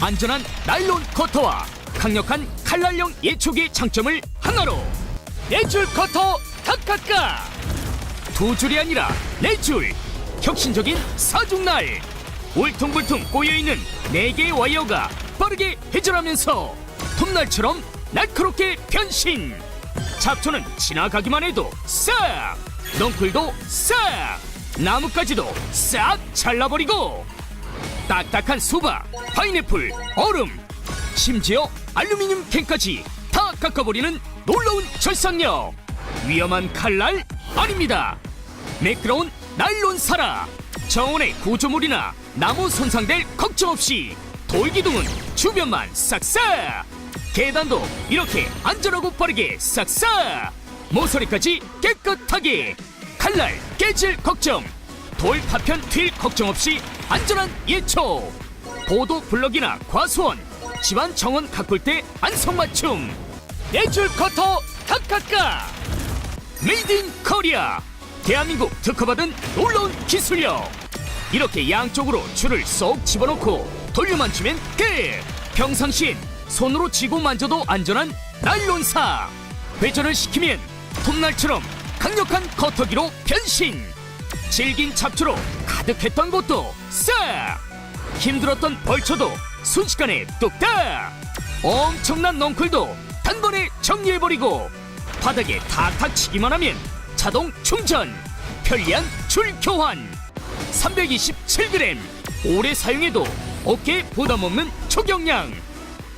안전한 나일론 커터와 강력한 칼날형 예초기의 장점을 하나로 네줄 커터 카카카! 두 줄이 아니라 네줄! 혁신적인 사중날! 울퉁불퉁 꼬여있는 네 개의 와이어가 빠르게 회전하면서 톱날처럼 날카롭게 변신! 잡초는 지나가기만 해도 싹! 넝쿨도 싹! 나무까지도 싹 잘라버리고 딱딱한 수박, 파인애플, 얼음, 심지어 알루미늄 캔까지 다 깎아버리는 놀라운 절삭력. 위험한 칼날 아닙니다. 매끄러운 나일론 사라. 정원의 구조물이나 나무 손상될 걱정 없이 돌기둥은 주변만 싹싹. 계단도 이렇게 안전하고 빠르게 싹싹. 모서리까지 깨끗하게. 칼날 깨질 걱정. 돌 파편 튈 걱정 없이 안전한 예초. 보도 블럭이나 과수원 집안 정원 가꿀 때 안성맞춤. 예줄 커터 카카카 메이드 인 코리아 대한민국 특허받은 놀라운 기술력. 이렇게 양쪽으로 줄을 쏙 집어넣고 돌려만 주면 끝. 평상시엔 손으로 쥐고 만져도 안전한 나일론사. 회전을 시키면 톱날처럼 강력한 커터기로 변신 질긴 잡초로 가득했던 곳도 싹 힘들었던 벌초도 순식간에 뚝딱 엄청난 넝쿨도 단번에 정리해버리고 바닥에 탁탁 치기만 하면 자동 충전 편리한 줄 교환 327g 오래 사용해도 어깨 부담 없는 초경량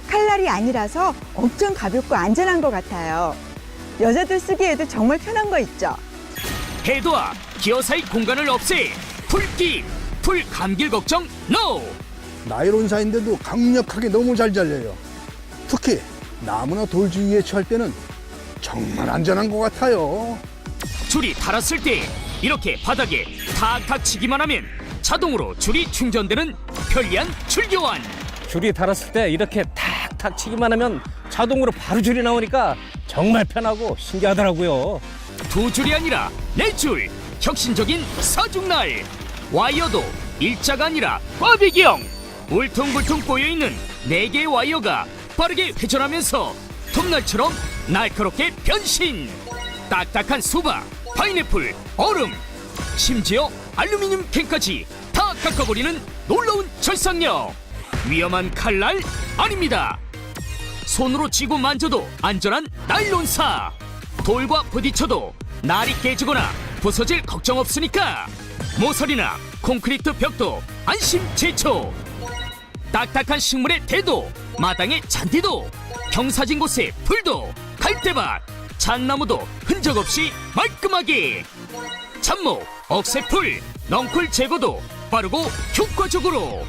칼날이 아니라서 엄청 가볍고 안전한 것 같아요. 여자들 쓰기에도 정말 편한 거 있죠? 해도와 기어 사이 공간을 없애 풀기 풀 감길 걱정 NO 나이론사인데도 강력하게 너무 잘 잘려요. 특히 나무나 돌 주위에 처할 때는 정말 안전한 것 같아요. 줄이 닳았을 때 이렇게 바닥에 탁탁 치기만 하면 자동으로 줄이 충전되는 편리한 줄 교환 줄이 닳았을 때 이렇게 탁탁 치기만 하면 자동으로 바로 줄이 나오니까 정말 편하고 신기하더라고요. 두 줄이 아니라 네 줄. 혁신적인 사중날 와이어도 일자가 아니라 꽈배기형. 울퉁불퉁 꼬여 있는 네 개의 와이어가 빠르게 회전하면서 톱날처럼 날카롭게 변신. 딱딱한 수박 파인애플 얼음 심지어 알루미늄 캔까지 다 깎아버리는 놀라운 절삭력 위험한 칼날 아닙니다. 손으로 쥐고 만져도 안전한 나일론사 돌과 부딪혀도 날이 깨지거나 부서질 걱정 없으니까 모서리나 콘크리트 벽도 안심 제초. 딱딱한 식물의 대도 마당의 잔디도 경사진 곳의 풀도 갈대밭 잣나무도 흔적 없이 말끔하게. 잡목 억새풀 넝쿨 제거도 빠르고 효과적으로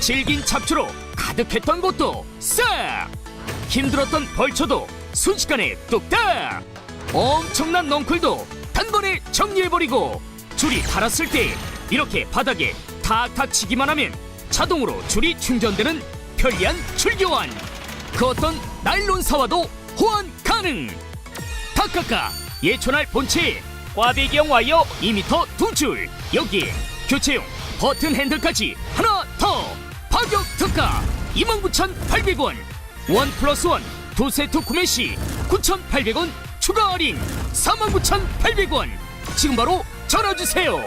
질긴 잡초로 가득했던 곳도 싹! 힘들었던 벌초도 순식간에 뚝딱 엄청난 넝쿨도 단번에 정리해버리고 줄이 닳았을 때 이렇게 바닥에 탁탁 치기만 하면 자동으로 줄이 충전되는 편리한 줄교환 그 어떤 나일론사와도 호환 가능. 타카카 예촌할 본체 꽈배기형 와이어 2m 두 줄. 여기에 교체용 버튼 핸들까지 하나 더. 파격 특가 29,800원. 원 플러스 원 두 세트 구매 시 9,800원 추가 할인 49,800원. 지금 바로 전화주세요